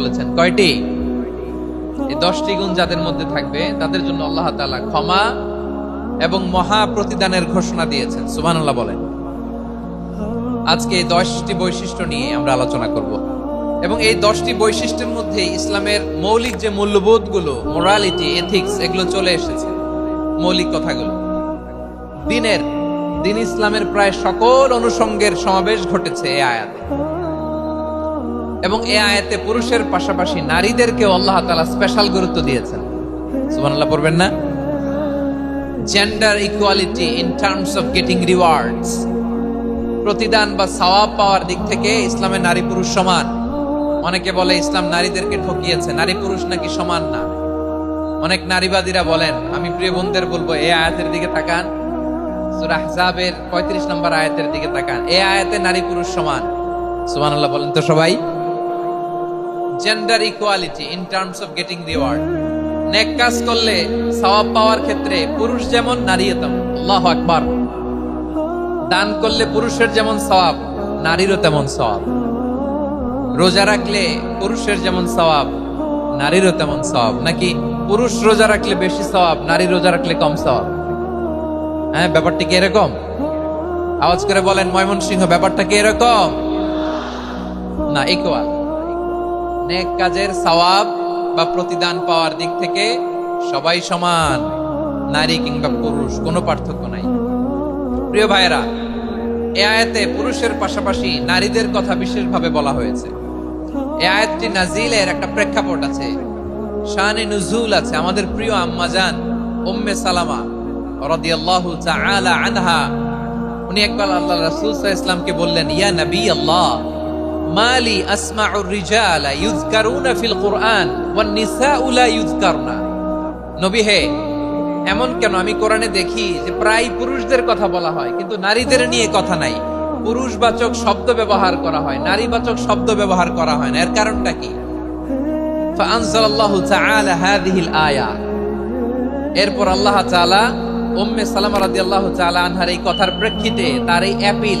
বলেছেন, কয়টি? এই দশটি গুণ যাদের মধ্যে থাকবে, তাদের জন্য আল্লাহ তাআলা ক্ষমা এবং মহা প্রতিদানের ঘোষণা দিয়েছেন। সুবহানাল্লাহ বলেন। আজকে এই দশটি বৈশিষ্ট্য নিয়ে আমরা আলোচনা করব। এবং এই দশটি বৈশিষ্ট্যের মধ্যে ইসলামের মৌলিক যে মূল্যবোধগুলো মোরালিটি এথিক্স এগুলো চলে এসেছে, মৌলিক কথাগুলো। দিনের, দিন ইসলামের প্রায় সকল অনুষঙ্গের সমাবেশ ঘটেছে এই আয়াতে। এবং এ আয়াতে পুরুষের পাশাপাশি নারীদেরকে আল্লাহ তাআলা স্পেশাল গুরুত্ব দিয়েছেন। সুবহানাল্লাহ, পড়বেন না? Gender equality in terms of getting rewards প্রতিদান বা সওয়াব পাওয়ার দিক থেকে ইসলামে নারী পুরুষ সমান। অনেকে বলে ইসলাম নারীদেরকে ঠকিয়েছে, নারী পুরুষ নাকি সমান না। অনেক নারীবাদীরা বলেন, আমি প্রিয় বোনদের বলব, এই আয়াতের দিকে তাকান। সূরা 35 নম্বর আয়াতের দিকে তাকান। এই আয়াতে নারী পুরুষ সমান। সুবহানাল্লাহ, বলেন তো সবাই। Gender equality in terms of getting reward নেক কাজ করলে সওয়াব পাওয়ার ক্ষেত্রে পুরুষ যেমন নারী তেমন। আল্লাহু আকবার। দান করলে পুরুষের যেমন সওয়াব, নারীরও তেমন সওয়াব। রোজা রাখলে পুরুষের যেমন সওয়াব, নারীরও তেমন সওয়াব। নাকি পুরুষ রোজা রাখলে বেশি সওয়াব, নারী রোজা রাখলে কম সওয়াব? হ্যাঁ ব্যাপারটা কি এরকম? আওয়াজ করে বলেন ময়মনসিংহ, ব্যাপারটা কি এরকম? না ইকুয়াল নেক কাজের সওয়াব বা প্রতিদান পাওয়ার দিক থেকে সবাই সমান, নারী কিংবা পুরুষ, কোনো পার্থক্য নাই। প্রিয় ভাইয়েরা, এ আয়াতে পুরুষের পাশাপাশি নারীদের কথা বিশেষভাবে বলা হয়েছে। এ আয়াতটি নাজিলের একটা প্রেক্ষাপট আছে, শানে নুজুল আছে। আমাদের প্রিয় আম্মাজান উম্মে সালামা রাদিয়াল্লাহু তাআলা আনহা, উনি একবার আল্লাহ রাসূল সাল্লাল্লাহু আলাইহি বললেন, ইয়া নবী আল্লাহ মালি আসমাউর ফিল নবী হে, এমন কেন? আমি কোরআনে দেখি যে প্রায় পুরুষদের কথা বলা হয়, কিন্তু নারীদের নিয়ে কথা নাই। পুরুষবাচক শব্দ ব্যবহার করা হয়, নারীবাচক শব্দ ব্যবহার করা হয় না। এর কারণটা কি? এরপর আল্লাহ তাআলা উম্মে সালামা রাদিয়াল্লাহু তাআলা আনহার এই কথার প্রেক্ষিতে তার এই অ্যাপিল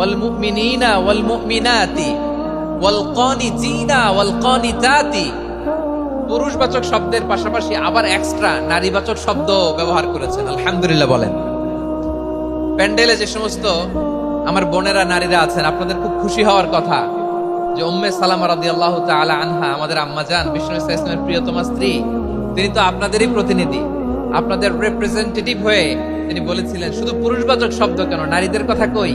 ওয়াল মুমিনিনা ওয়াল মুমিনাতি ওয়াল কানিতিনা পুরুষবাচক শব্দের পাশাপাশি আবার এক্সট্রা নারীবাচক শব্দ ব্যবহার করেছেন, আলহামদুলিল্লাহ বলেন। প্যান্ডেলে যে সমস্ত আমার বোনেরা, নারীরা আছেন, আপনাদের খুব খুশি হওয়ার কথা যে উম্মে সালামা রাদিয়াল্লাহু তাআলা আনহা, আমাদের আম্মা জান, বিষ্ণু ইসলামের প্রিয়তমা স্ত্রী, তিনি তো আপনাদেরই প্রতিনিধি। আপনাদের রিপ্রেজেন্টেটিভ হয়ে তিনি বলেছিলেন, শুধু পুরুষবাচক শব্দ কেন, নারীদের কথা কই?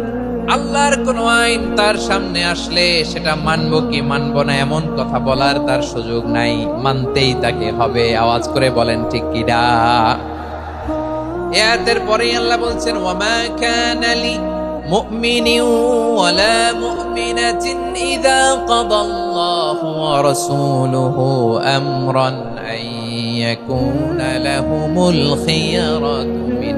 আল্লাহর কোন আইন তার সামনে আসলে সেটা মানবো কি মানবো না এমন কথা বলার তার সুযোগ নাই। মানতেই তাকে হবে। আওয়াজ করে বলেন, ঠিক কিনা এর পরেই আল্লাহ বলছেন, ওয়ামা কানা লি মুমিনিন ওয়ালা মুমিনাতিন কাদাল্লাহু ওয়া রাসূলুহু আমরান আন ইয়াকুনা লাহুমুল খিয়ারাতু মিন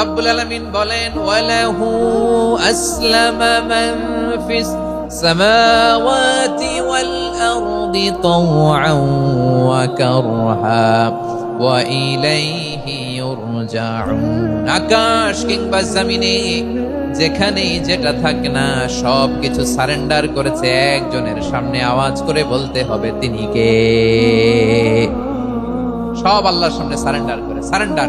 রব্বুল আলামিন বলেন, ওয়ালাহু আসলামা মান ফিস সামাওয়াতি ওয়াল আরদি তাওআন ওয়া কারহা ওয়া ইলাইহি ইউরজাউন। আকাশ কিংবা জমিনে যেখানেই যেটা থাকে না সব কিছু সারেন্ডার করেছে একজনের সামনে আওয়াজ করে বলতে হবে, তিনি কে? সব আল্লাহর সামনে সারেন্ডার করে, সারেন্ডার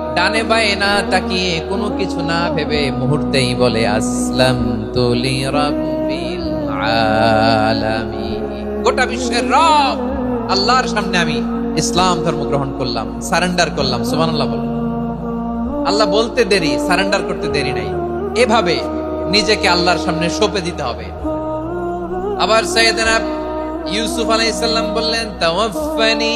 ডানে বায়ে না তাকিয়ে কোনো কিছু না ভেবে মুহূর্তেই বলে আসলাম তুলি রাব্বিল আলামিন। গোটা বিশ্বের রব, আল্লাহর সামনে আমি ইসলাম ধর্ম গ্রহণ করলাম, সারেন্ডার করলাম, সুবহানাল্লাহ বলেন আল্লাহ বলতে দেরি, সারেন্ডার করতে দেরি নাই। এভাবে নিজেকে আল্লাহর সামনে সঁপে দিতে হবে। আবার সৈয়দনা ইউসুফ আলাইহিস সালাম বললেন তাওয়াফানি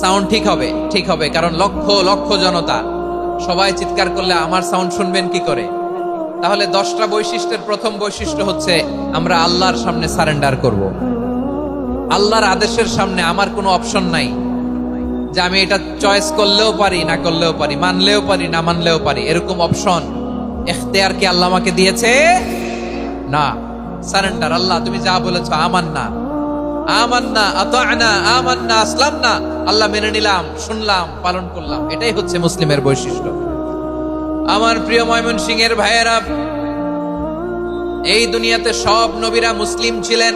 সাউন্ড ঠিক হবে ঠিক হবে, কারণ লক্ষ লক্ষ জনতা। সবাই চিৎকার করলে আমার সাউন্ড শুনবেন কি করে? তাহলে দশটা বৈশিষ্ট্যের প্রথম বৈশিষ্ট্য হচ্ছে, আমরা আল্লাহর সামনে সারেন্ডার করব। আল্লাহর আদেশের সামনে আমার কোনো অপশন নাই। যে আমি এটা চয়েস করলেও পারি, না করলেও পারি, মানলেও পারি, না মানলেও পারি, এরকম অপশন এখতেয়ার কি আল্লাহ আমাকে দিয়েছে? না। সারেন্ডার, আল্লাহ তুমি যা বলেছ আমার না। আমার না আতানা আমার না আসলাম না আল্লাহ মেনে নিলাম, শুনলাম, পালন করলাম। এটাই হচ্ছে মুসলিমের বৈশিষ্ট্য। আমার প্রিয় ময়মন সিং এর ভাইয়েরা, এই দুনিয়াতে সব নবীরা মুসলিম ছিলেন।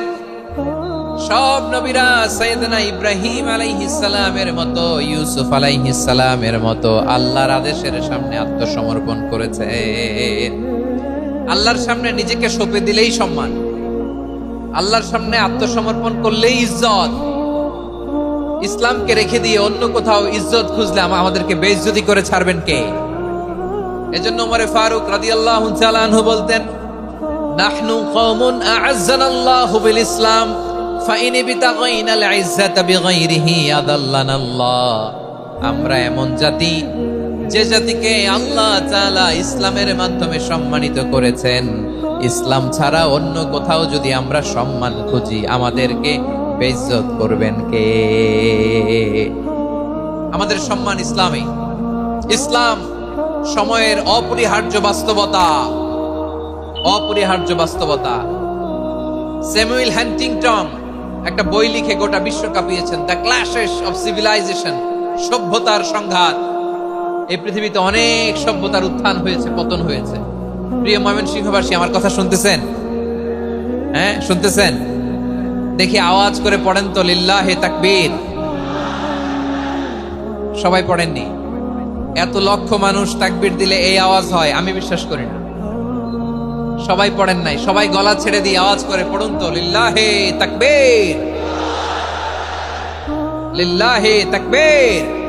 সব নবীরা সৈয়দনা ইব্রাহিম আলাইহিসালামের মতো, ইউসুফ আলাইহিসালামের মতো আল্লাহর আদেশের সামনে আত্মসমর্পণ করেছে। আল্লাহর সামনে নিজেকে সঁপে দিলেই সম্মান। আল্লাহর সামনে আত্মসমর্পণ করলেই ইজ্জত। ইসলামকে রেখে দিয়ে অন্য কোথাও ইজ্জত খুঁজলে আমাদেরকে বেইজ্জতি করে ছাড়বেন কে? এজন্য ওমরে ফারুক রাদিয়াল্লাহু তাআলা আনহু বলতেন, নাহনু কওমুন আ'আজ্জানাল্লাহু বিল ইসলাম ফাইন বিতাগাইনাল ইজ্জাতা বিগাইরিহি আদাল্লানাল্লাহ। আমরা এমন জাতি যে জাতিকে আল্লাহ তাআলা ইসলামের মাধ্যমে সম্মানিত করেছেন, ইসলাম ছাড়া অন্য কোথাও যদি আমরা সম্মান খুঁজি, আমাদেরকে বেইজ্জত করবেন কে? আমাদের সম্মান ইসলামে। ইসলাম সময়ের অপরিহার্য বাস্তবতা। অপরিহার্য বাস্তবতা। স্যামুয়েল হ্যান্টিংটন একটা বই লিখে গোটা বিশ্ব কাঁপিয়েছেন দ্য ক্লাশেস অফ সিভিলাইজেশন সভ্যতার সংঘাত। এই পৃথিবীতে অনেক সভ্যতার উত্থান হয়েছে, পতন হয়েছে। প্রিয় ময়মন সিংহবাসী আমার কথা শুনতেছেন? হ্যাঁ শুনতেছেন? দেখি আওয়াজ করে পড়েন তো, লিল্লাহে তাকবীর। সবাই পড়েননি? এত লক্ষ মানুষ তাকবীর দিলে এই আওয়াজ হয়, আমি বিশ্বাস করি না। সবাই পড়েন নাই, সবাই গলা ছেড়ে দিয়ে আওয়াজ করে পড়ুন তো, লিল্লাহে তাকবীর। লিল্লাহে তাকবীর।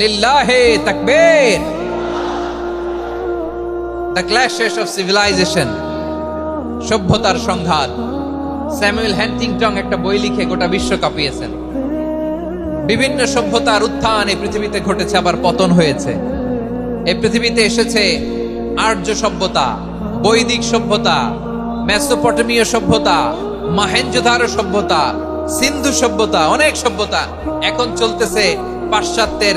লিল্লাহে তাকবীর দ্য ক্ল্যাশেস সিভিলাইজেশন সভ্যতার সংঘাত। স্যামুয়েল হ্যান্টিংটং একটা বই লিখে গোটা বিশ্ব কাঁপিয়েছেন। বিভিন্ন সভ্যতার উত্থান এই পৃথিবীতে ঘটেছে, আবার পতন হয়েছে। এই পৃথিবীতে এসেছে আর্য সভ্যতা, বৈদিক সভ্যতা, মেসোপটেমীয় সভ্যতা, মাহেঞ্জোদারো সভ্যতা, সিন্ধু সভ্যতা, অনেক সভ্যতা। এখন চলতেছে পাশ্চাত্যের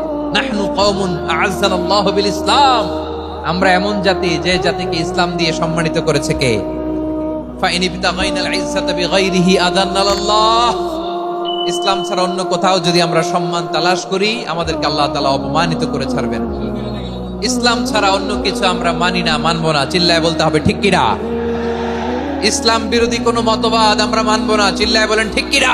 বিল ইসলাম আমরা এমন জাতি যে জাতিকে ইসলাম দিয়ে সম্মানিত করেছে কে? ইসলাম ছাড়া অন্য কোথাও যদি আমরা সম্মান তালাশ করি, আমাদেরকে আল্লাহ তালা অপমানিত করে ছাড়বেন। ইসলাম ছাড়া অন্য কিছু আমরা মানি না, মানবো না, চিল্লায় বলতে হবে, ঠিক কিনা? ইসলাম বিরোধী কোনো মতবাদ আমরা মানবো না, চিল্লায় বলেন, ঠিক কিনা?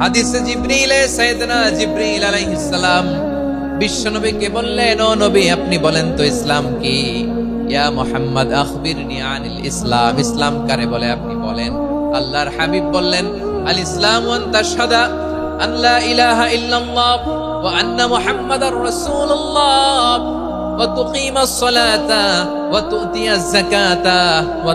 হাদিসে জিব্রিলে সাইয়েদনা জিব্রিল আলাইহিস বিশ্বনবীকে বললেন, ও নবী, আপনি বলেন তো ইসলাম কি? ইয়া মুহাম্মদ, আখবিরনি আনিল ইসলাম। ইসলাম কারে বলে আপনি বলেন? আল্লাহর হাবিব বললেন, আল ইসলাম ওয়ান তাশহাদা আন লা ইলাহা ইল্লাল্লাহ ওয়া আন্না মুহাম্মাদার রাসূলুল্লাহ। ওয়া তুকিমাস সালাতা ওয়া তুতিয়াজ যাকাতা ওয়া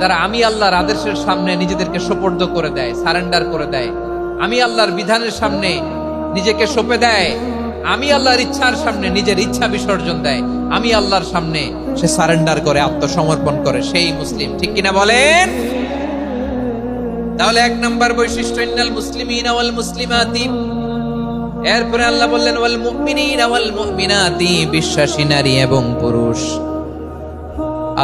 যারা আমি আল্লাহর আদেশের সামনে নিজেদেরকে সোপর্দ করে দেয়, সারেন্ডার করে দেয়, আমি আল্লাহর বিধানের সামনে নিজেকে সঁপে দেয়, আমি আল্লাহর ইচ্ছার সামনে নিজের ইচ্ছা বিসর্জন দেয়, আমি আল্লাহর সামনে সে সারেন্ডার করে, আত্মসমর্পণ করে সেই মুসলিম। ঠিক কিনা বলেন? তাহলে এক নম্বর বৈশিষ্ট্য, ইন্নাল মুসলিমিন ওয়াল মুসলিমাতি। এরপরে আল্লাহ বললেন বিশ্বাসী নারী এবং পুরুষ।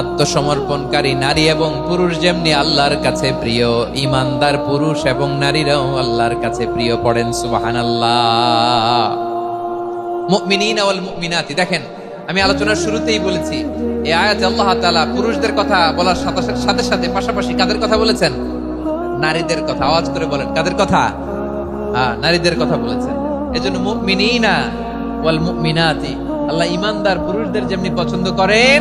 আত্মসমর্পণকারী নারী এবং পুরুষ যেমনি আল্লাহর কাছে প্রিয়, ইমানদার পুরুষ এবং নারীরাও আল্লাহর কাছে প্রিয় পড়েন মুমিনিন ওয়াল মুমিনাতি, দেখেন, আমি আলোচনার শুরুতেই বলেছি, এই আয়াতে আল্লাহ তাআলা পুরুষদের কথা বলার সাথে সাথে সাথে, পাশাপাশি কাদের কথা বলেছেন? নারীদের কথা, আওয়াজ করে বলেন, কাদের কথা? হ্যাঁ নারীদের কথা বলেছেন। এজন্য মুমিনিনা ওয়াল মুমিনাতি, আল্লাহ ইমানদার পুরুষদের যেমনি পছন্দ করেন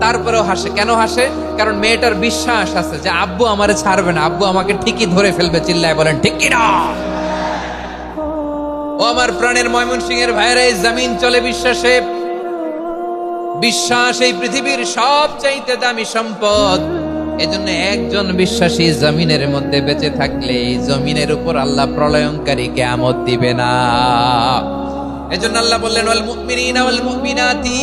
তারপরেও হাসে। কেন হাসে? কারণ মেয়েটার বিশ্বাস আছে যে আব্বু আমারে ছাড়বে না। আব্বু আমাকে ঠিকই ধরে ফেলবে, চিল্লায় বলেন, ঠিক কিনা ও আমার প্রাণের ময়মন সিং এর ভাইরা জমিন চলে বিশ্বাসে। বিশ্বাস এই পৃথিবীর সব চাইতে দামি সম্পদ। এজন্য একজন বিশ্বাসী জমিনের মধ্যে বেঁচে থাকলে এই জমিনের উপর আল্লাহ প্রলয়ঙ্কারী কেয়ামত দিবে না। এজন্য আল্লাহ বললেন, ওয়াল মুমিনিনা ওয়াল মুমিনাতি।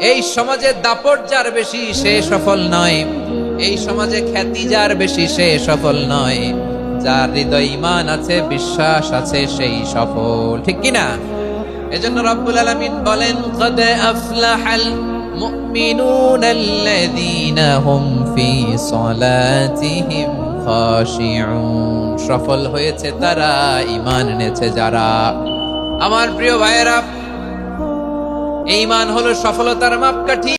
এই সমাজে দাপট যার বেশি, সে সফল নয়। এই সমাজে খ্যাতি যার বেশি, সে সফল নয়। যার হৃদয় ইমান আছে, বিশ্বাস আছে, সেই সফল। ঠিক কি না এজন্য রব্বুল আলামিন বলেন, কদ আফলাহাল মুমিনুন আল্লাযীনা হুম ফি সফল হয়েছে তারা, ঈমান এনেছে যারা। আমার প্রিয় ভাইয়েরা এই মান হলো সফলতার মাপকাঠি।